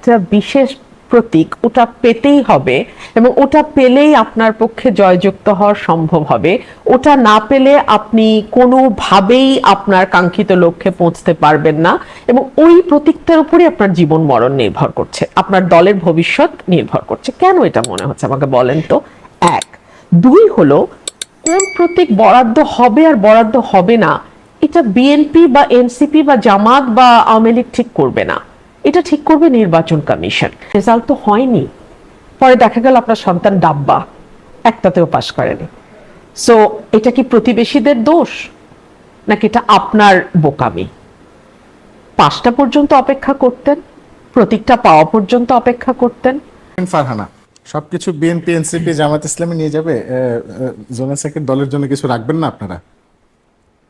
একটা বিশেষ প্রতীক, ওটা পেতেই হবে এবং ওটা পেলেই আপনার পক্ষে জয়যুক্ত হওয়া সম্ভব হবে। ওটা না পেলে আপনি কোনোভাবেই আপনার কাঙ্ক্ষিত লক্ষ্যে পৌঁছতে পারবেন না এবং ওই প্রতীকটার উপরই আপনার জীবন মরণ নির্ভর করছে, আপনার দলের ভবিষ্যৎ নির্ভর করছে। কেন এটা মনে হচ্ছে আমাকে বলেন তো? এক। দুই হলো, কোন প্রতীক বরাদ্দ হবে আর বরাদ্দ হবে না, এটা বিএনপি বা এনসিপি বা জামাত বা আওয়ামী লীগ ঠিক করবে না। এটা ঠিক করবে নির্বাচন কমিশন। রেজাল্ট তো হয়নি। পরে দেখা গেল আপনার সন্তান ডাব্বা, একটাতেও পাশ করেনি। সো এটা কি প্রতিবেশীদের দোষ? নাকি এটা আপনার বোকামি? পাঁচটা পর্যন্ত অপেক্ষা করতেন প্রতীকটা পাওয়া পর্যন্ত অপেক্ষা করতেন। ফারহানা, সবকিছু বিএনপি, এনসিপি, জামাত ইসলামী নিয়ে যাবে? জোনাল সাকির দলের জন্য কিছু রাখবেন না আপনারা?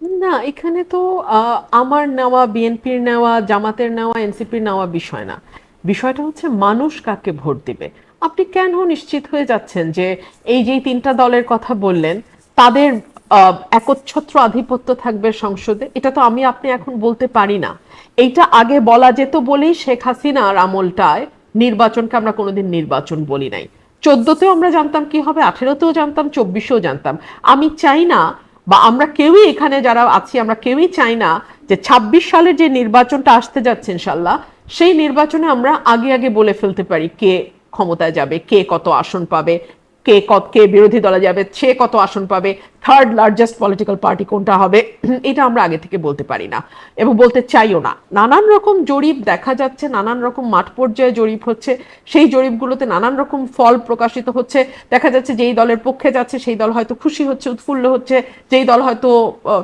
না এখানে তো আহ, আমার নেওয়া বিএনপির নেওয়া জামাতের নেওয়া এনসিপির নেওয়া বিষয় না। বিষয়টা হচ্ছে মানুষ কাকে ভোট দিবে। আপনি কেন নিশ্চিত হয়ে যাচ্ছেন যে এই যে তিনটা দলের কথা বললেন তাদের আহ, একচ্ছত্র আধিপত্য থাকবে সংসদে? এটা তো আমি আপনি এখন বলতে পারি না। এইটা আগে বলা যেত বলেই শেখ হাসিনার আমলটায় নির্বাচনকে আমরা কোনোদিন নির্বাচন বলি নাই। চোদ্দতেও আমরা জানতাম কি হবে আঠেরোতেও জানতাম চব্বিশেও জানতাম। আমি চাই না বা আমরা কেউই এখানে যারা আছি, আমরা কেউই চাই না যে ২৬ সালের যে নির্বাচনটা আসতে যাচ্ছে ইনশাল্লাহ, সেই নির্বাচনে আমরা আগে আগে বলে ফেলতে পারি কে ক্ষমতায় যাবে, কে কত আসন পাবে কে কত কে বিরোধী দলে যাবে, সে কত আসন পাবে থার্ড লার্জেস্ট পলিটিক্যাল পার্টি কোনটা হবে, এটা আমরা আগে থেকে বলতে পারি না। এবং বলতে চাইও না। নানান রকম জরিপ দেখা যাচ্ছে, নানান রকম মাঠ পর্যায়ে জরিপ হচ্ছে, সেই জরিপগুলোতে নানান রকম ফল প্রকাশিত হচ্ছে। দেখা যাচ্ছে যেই দলের পক্ষে যাচ্ছে, সেই দল হয়তো খুশি হচ্ছে, উৎফুল্ল হচ্ছে, যেই দল হয়তো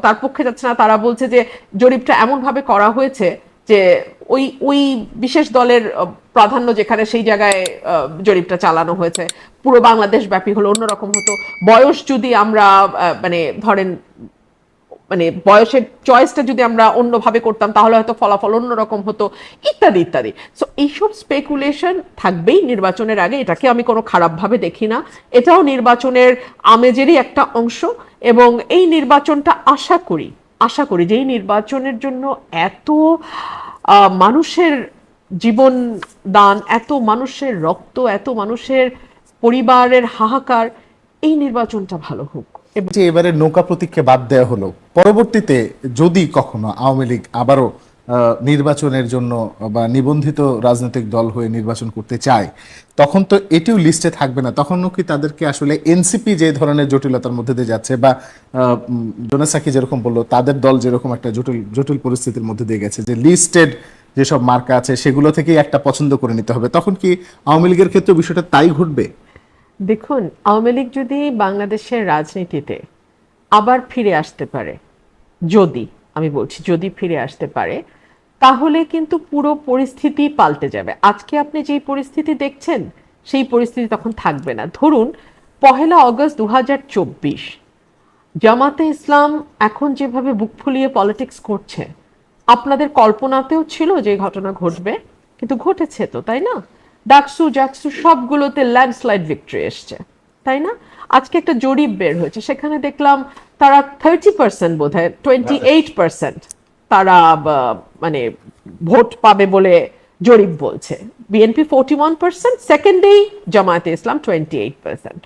তার পক্ষে যাচ্ছে না, তারা বলছে যে জরিপটা এমনভাবে করা হয়েছে যে ওই ওই বিশেষ দলের প্রাধান্য যেখানে সেই জায়গায় জরিপটা চালানো হয়েছে। পুরো বাংলাদেশ ব্যাপী হলো, অন্যরকম হতো। বয়স যদি আমরা মানে ধরেন মানে বয়সের চয়েসটা যদি আমরা অন্যভাবে করতাম, তাহলে হয়তো ফলাফল অন্যরকম হতো, ইত্যাদি ইত্যাদি। সো এইসব স্পেকুলেশন থাকবেই নির্বাচনের আগে, এটাকে আমি কোনো খারাপভাবে দেখি না। এটাও নির্বাচনের আমেজেরই একটা অংশ এবং এই নির্বাচনটা আশা করি আশা করি যে এই নির্বাচনের জন্য এত মানুষের জীবন দান, এত মানুষের রক্ত, এত মানুষের পরিবারের হাহাকার, এই নির্বাচনটা ভালো হোক। এবারে নৌকা প্রতীককে বাদ দেওয়া হলো। পরবর্তীতে যদি কখনো আওয়ামী লীগ আবারও নির্বাচনের জন্য বা নিবন্ধিত রাজনৈতিক দল হয়ে নির্বাচন করতে চায়, তখন তো এটিও লিস্টে থাকবে না। তখনও কি তাদেরকে আসলে এনসিপি যে ধরনের জটিলতার মধ্যে দিয়ে যাচ্ছে বা জোনাস সাকি যেরকম বলল, তাদের দল যেরকম একটা জটিল জটিল পরিস্থিতির মধ্যে দিয়ে গেছে যে লিস্টেড যেসব মার্কা আছে সেগুলো থেকেই একটা পছন্দ করে নিতে হবে, তখন কি আওয়ামী লীগের ক্ষেত্রে বিষয়টা তাই ঘটবে? দেখুন, আওয়ামী লীগ যদি বাংলাদেশের রাজনীতিতে আবার ফিরে আসতে পারে, যদি, আমি বলছি যদি ফিরে আসতে পারে তাহলে কিন্তু পুরো পরিস্থিতি পাল্টে যাবে। আজকে আপনি যেই পরিস্থিতি দেখছেন, সেই পরিস্থিতি তখন থাকবে না। ধরুন, পহেলা অগস্ট দু হাজার চব্বিশ, জামাতে ইসলাম এখন যেভাবে বুক ফুলিয়ে পলিটিক্স করছে, আপনাদের কল্পনাতেও ছিল যে ঘটনা ঘটবে, কিন্তু ঘটেছে তো, তাই না? ডাকসু, জাকসু সবগুলোতে ল্যান্ডস্লাইড ভিক্টরি এসছে, তাই না? আজকে একটা জরিপ বের হয়েছে, সেখানে দেখলাম তারা থার্টি পার্সেন্ট বোধ হয় টোয়েন্টি এইট পার্সেন্ট তারা মানে ভোট পাবে বলে জরিপ বলছে। BNP forty one percent সেকেন্ডেই Jamaat-e Islam twenty eight percent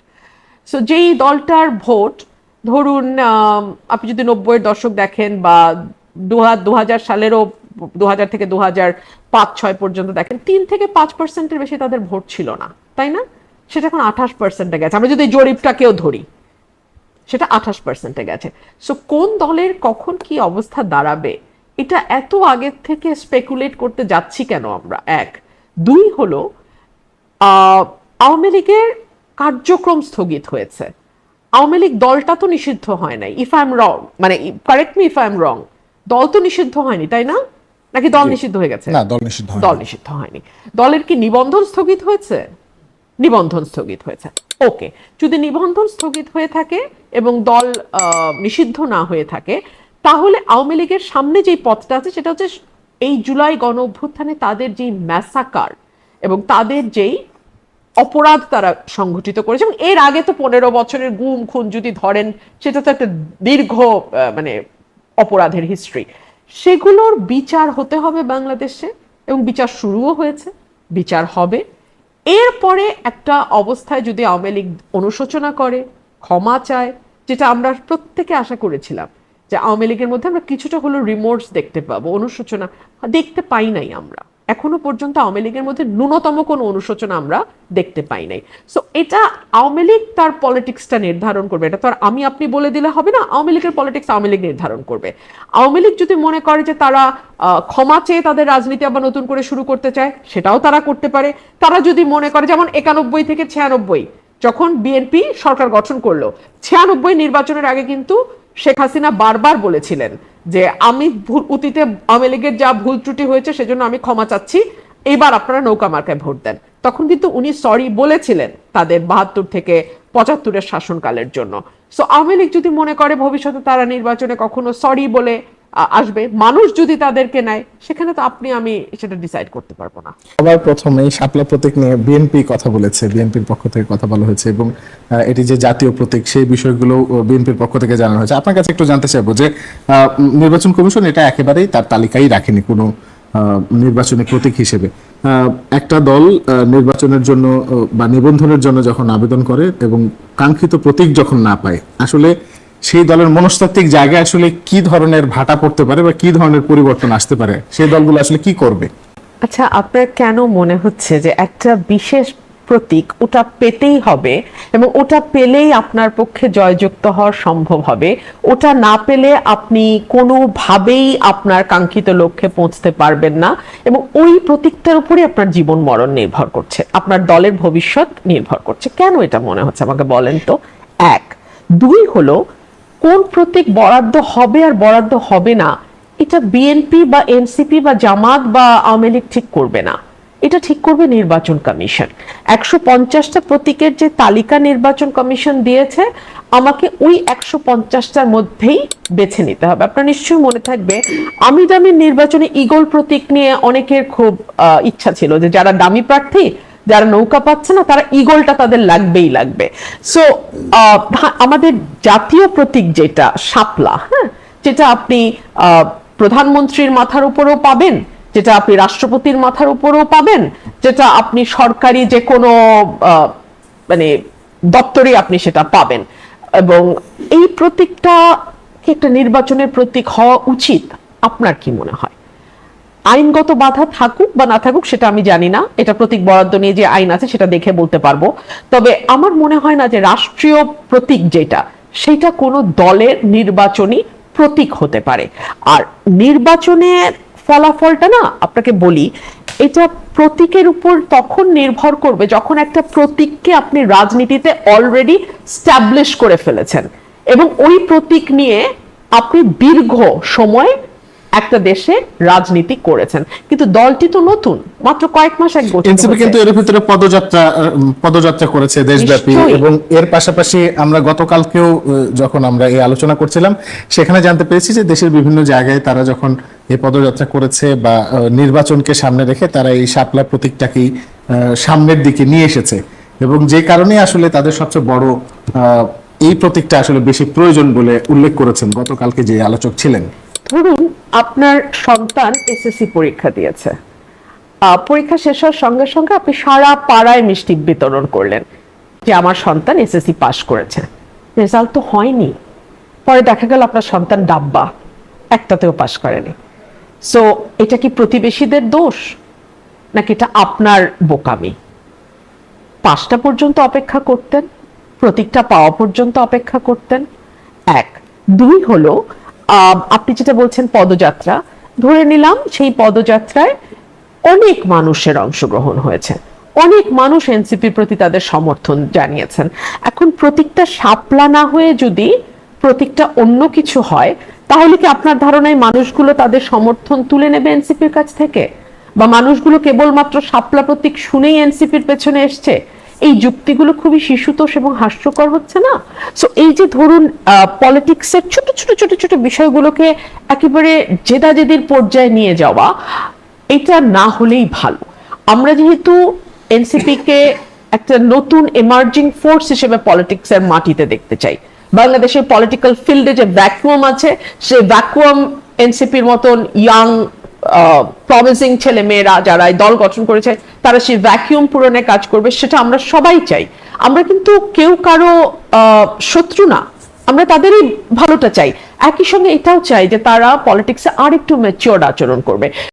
so যেই দলটার ভোট, ধরুন আপনি যদি নব্বইয়ের দশক দেখেন বা দু হাজার সালেরও দু হাজার থেকে দু হাজার পাঁচ, ছয় পর্যন্ত দেখেন, তিন থেকে পাঁচ পার্সেন্টের বেশি তাদের ভোট ছিল না, তাই না? সেটা এখন আঠাশ পার্সেন্টে গেছে। আমরা যদি জরিপটাকেও ধরি, সেটা আঠাশ পার্সেন্টে গেছে। সো কোন দলের কখন কি অবস্থা দাঁড়াবে? এটা এত আগের থেকে স্পেকুলেট করতে যাচ্ছি কেন আমরা? এক। দুই হলো আওয়ামী লীগের কার্যক্রম স্থগিত হয়েছে। আওয়ামী লীগ দলটা তো নিষিদ্ধ হয় নাই। ইফ আই এম রং মানে correct me if I am wrong দল তো নিষিদ্ধ হয়নি তাই না? নাকি দল নিষিদ্ধ হয়ে গেছে? না দল নিষিদ্ধ হয়নি। দল নিষিদ্ধ হয়নি। দলের কি নিবন্ধন স্থগিত হয়েছে? নিবন্ধন স্থগিত হয়েছে। ওকে যদি নিবন্ধন স্থগিত হয়ে থাকে এবং দল আহ, নিষিদ্ধ না হয়ে থাকে তাহলে আওয়ামী লীগের সামনে যেই পথটা আছে, সেটা হচ্ছে এই জুলাই গণ অভ্যুত্থানে তাদের যেই ম্যাসাকার এবং তাদের যেই অপরাধ তারা সংঘটিত করেছে এবং এর আগে তো পনেরো বছরের গুম, খুন যদি ধরেন, সেটা তো একটা দীর্ঘ মানে অপরাধের হিস্ট্রি সেগুলোর বিচার হতে হবে বাংলাদেশে এবং বিচার শুরুও হয়েছে, বিচার হবে। এরপরে একটা অবস্থায় যদি আওয়ামী লীগ অনুশোচনা করে, ক্ষমা চায়, যেটা আমরা প্রত্যেকে আশা করেছিলাম যে আওয়ামী লীগের মধ্যে আমরা কিছুটা হলো রিমোর্স দেখতে পাবো, অনুশোচনা দেখতে পাই নাই আমরা। এখনও পর্যন্ত আওয়ামী লীগের মধ্যে ন্যূনতম কোনো অনুশোচনা আমরা দেখতে পাই নাই। সো এটা আওয়ামী লীগ তার পলিটিক্সটা নির্ধারণ করবে। এটা তো আর আমি, আপনি বলে দিলে হবে না, আওয়ামী লীগের পলিটিক্স আওয়ামী লীগ নির্ধারণ করবে। আওয়ামী লীগ যদি মনে করে যে তারা ক্ষমা চেয়ে তাদের রাজনীতি আবার নতুন করে শুরু করতে চায়, সেটাও তারা করতে পারে। তারা যদি মনে করে, যেমন একানব্বই থেকে ছিয়ানব্বই, যখন বিএনপি সরকার গঠন করল, ছিয়ানব্বই নির্বাচনের আগে কিন্তু শেখ হাসিনা বারবার বলেছিলেন যে আমি অতীতে আওয়ামী লীগের যা ভুল ত্রুটি হয়েছে সেজন্য আমি ক্ষমা চাচ্ছি। এবার আপনারা নৌকা মার্কায় ভোট দেন। তখন কিন্তু উনি সরি বলেছিলেন তাদের বাহাত্তর থেকে পঁচাত্তরের শাসনকালের জন্য। সো আওয়ামী লীগ যদি মনে করে ভবিষ্যতে তারা নির্বাচনে কখনো সরি বলে আসবে। মানুষ যদি তাদেরকে নেয়, সেখানে তো আপনি, আমি সেটা ডিসাইড করতে পারব না। সবার প্রথমে শাপলা প্রতীক নিয়ে বিএনপি কথা বলেছে। বিএনপির পক্ষ থেকে কথা বলা হয়েছে এবং এটি যে জাতীয় প্রতীক, সেই বিষয়গুলো বিএনপির পক্ষ থেকে জানানো হয়েছে। আপনার কাছে একটু জানতে চাইব যে নির্বাচন কমিশন এটা একেবারেই তার তালিকায় রাখেনি কোনো নির্বাচনী প্রতীক হিসেবে। একটা দল নির্বাচনের জন্য বা নিবন্ধনের জন্য যখন আবেদন করে এবং কাঙ্ক্ষিত প্রতীক যখন না পায়, আসলে সেই দলের মনস্তাত্ত্বিক জায়গায় আসলে কি ধরনের ভাটা পড়তে পারে বা কি ধরনের পরিবর্তন আসতে পারে? সেই দলগুলো আসলে কি করবে? আচ্ছা আপনার কেন মনে হচ্ছে যে একটা বিশেষ প্রতীক ওটা পেতেই হবে এবং ওটা পেলেই আপনার পক্ষে জয়যুক্ত হওয়া সম্ভব হবে? ওটা না পেলে আপনি কোনোভাবেই আপনার কাঙ্ক্ষিত লক্ষ্যে পৌঁছতে পারবেন না এবং ওই প্রতীকটার উপরে আপনার জীবন মরণ নির্ভর করছে। আপনার দলের ভবিষ্যৎ নির্ভর করছে। কেন এটা মনে হচ্ছে? আমাকে বলেন তো। এক, দুই হলো কোন প্রতীক বরাদ্দ হবে আর বরাদ্দ হবে না? এটা বিএনপি বা এনসিপি বা জামাত বা আওয়ামী লীগ ঠিক করবে না। এটা ঠিক করবে নির্বাচন কমিশন। একশো পঞ্চাশটা প্রতীকের যে তালিকা নির্বাচন কমিশন দিয়েছে, আমাকে ওই একশো পঞ্চাশটার মধ্যেই বেছে নিতে হবে। আপনার নিশ্চয়ই মনে থাকবে, আমি দামি নির্বাচনে ইগল প্রতীক নিয়ে অনেকের খুব ইচ্ছা ছিল যে যারা দামি প্রার্থী যারা নৌকা পাচ্ছে না, তারা ইগলটা তাদের লাগবেই লাগবে। সো আমাদের জাতীয় প্রতীক যেটা, শাপলা হ্যাঁ যেটা আপনি প্রধানমন্ত্রীর মাথার উপরেও পাবেন, যেটা আপনি রাষ্ট্রপতির মাথার উপরেও পাবেন, যেটা আপনি সরকারি যে কোনো মানে দপ্তরে আপনি সেটা পাবেন। এবং এই প্রতীকটা একটা নির্বাচনের প্রতীক হওয়া উচিত? আপনার কি মনে হয়? আইনগত বাধা থাকুক বা না থাকুক, সেটা আমি জানি না। এটা প্রতীক বরাদ্দ নিয়ে যে আইন আছে, সেটা দেখে বলতে পারব। তবে আমার মনে হয় না যে রাষ্ট্রীয় প্রতীক যেটা, সেটা কোনো দলের নির্বাচনী প্রতীক হতে পারে। আর নির্বাচনের ফলাফলটা না, আপনাকে বলি, এটা প্রতীকের উপর তখন নির্ভর করবে যখন একটা প্রতীককে আপনি রাজনীতিতে অলরেডি স্ট্যাবলিশ করে ফেলেছেন। এবং ওই প্রতীক নিয়ে আপনি দীর্ঘ সময় একটা দেশে রাজনীতি করেছেন। কিন্তু দলটি তো নতুন মাত্র কয়েক মাস এক এনসিপি কিন্তু এর ভিতরে পদযাত্রা পদযাত্রা করেছে দেশব্যাপী এবং এর পাশাপাশি আমরা গতকালকেও যখন আমরা এই আলোচনা করছিলাম সেখানে জানতে পেরেছি যে দেশের বিভিন্ন জায়গায় তারা যখন এই পদযাত্রা করেছে বা নির্বাচনকে সামনে রেখে তারা এই শাপলা প্রতীকটাকেই সামনের দিকে নিয়ে এসেছে। এবং যে কারণে আসলে তাদের সবচেয়ে বড় আহ, এই প্রতীকটা আসলে বেশি প্রয়োজন বলে উল্লেখ করেছেন গতকালকে যে আলোচক ছিলেন। ধরুন, আপনার সন্তান এসএসসি পরীক্ষা দিয়েছে। পরীক্ষা শেষ হওয়ার সঙ্গে সঙ্গে আপনি সারা পাড়ায় মিষ্টি বিতরণ করলেন যে আমার সন্তান এসএসসি পাশ করেছে। রেজাল্ট তো হয়নি। পরে দেখা গেল আপনার সন্তান ডাব্বা, একটাতেও পাশ করেনি। সো এটা কি প্রতিবেশীদের দোষ? নাকি এটা আপনার বোকামি? পাঁচটা পর্যন্ত অপেক্ষা করতেন? প্রতীকটা পাওয়া পর্যন্ত অপেক্ষা করতেন। এক। দুই হলো আপনি যেটা বলছেন পদযাত্রা, ধরে নিলাম সেই পদযাত্রায় অনেক মানুষের অংশগ্রহণ হয়েছে। অনেক মানুষ এনসিপির প্রতি তাদের সমর্থন জানিয়েছেন। এখন প্রতীকটা সাপলা না হয়ে যদি প্রতীকটা অন্য কিছু হয়, তাহলে কি আপনার ধারণায় মানুষগুলো তাদের সমর্থন তুলে নেবে এনসিপির কাছ থেকে? বা মানুষগুলো কেবলমাত্র সাপলা প্রতীক শুনেই এনসিপির পেছনে এসছে? এই যুক্তিগুলো খুবই শিশুতোষ এবং হাস্যকর হচ্ছে না? সো এই যে ধরুন পলিটিক্সের ছোট ছোট ছোট ছোট বিষয়গুলোকে একেবারে জেদাজেদির পর্যায়ে নিয়ে যাওয়া, এটা না হলেই ভালো। আমরা যেহেতু এনসিপি কে একটা নতুন এমার্জিং ফোর্স হিসেবে পলিটিক্সের মাটিতে দেখতে চাই। বাংলাদেশের পলিটিক্যাল ফিল্ডে যে ভ্যাকুয়াম আছে, সে ভ্যাকুয়াম এনসিপির মতন ইয়াং প্রমিসিং ছেলে মেয়েরা যারা এই দল গঠন করেছে, তারা সেই ভ্যাকিউম পূরণে কাজ করবে, সেটা আমরা সবাই চাই। আমরা কিন্তু কেউ কারও শত্রু না। আমরা তাদেরই ভালোটা চাই। একই সঙ্গে এটাও চাই যে তারা পলিটিক্সে আর একটু ম্যাচিওর আচরণ করবে।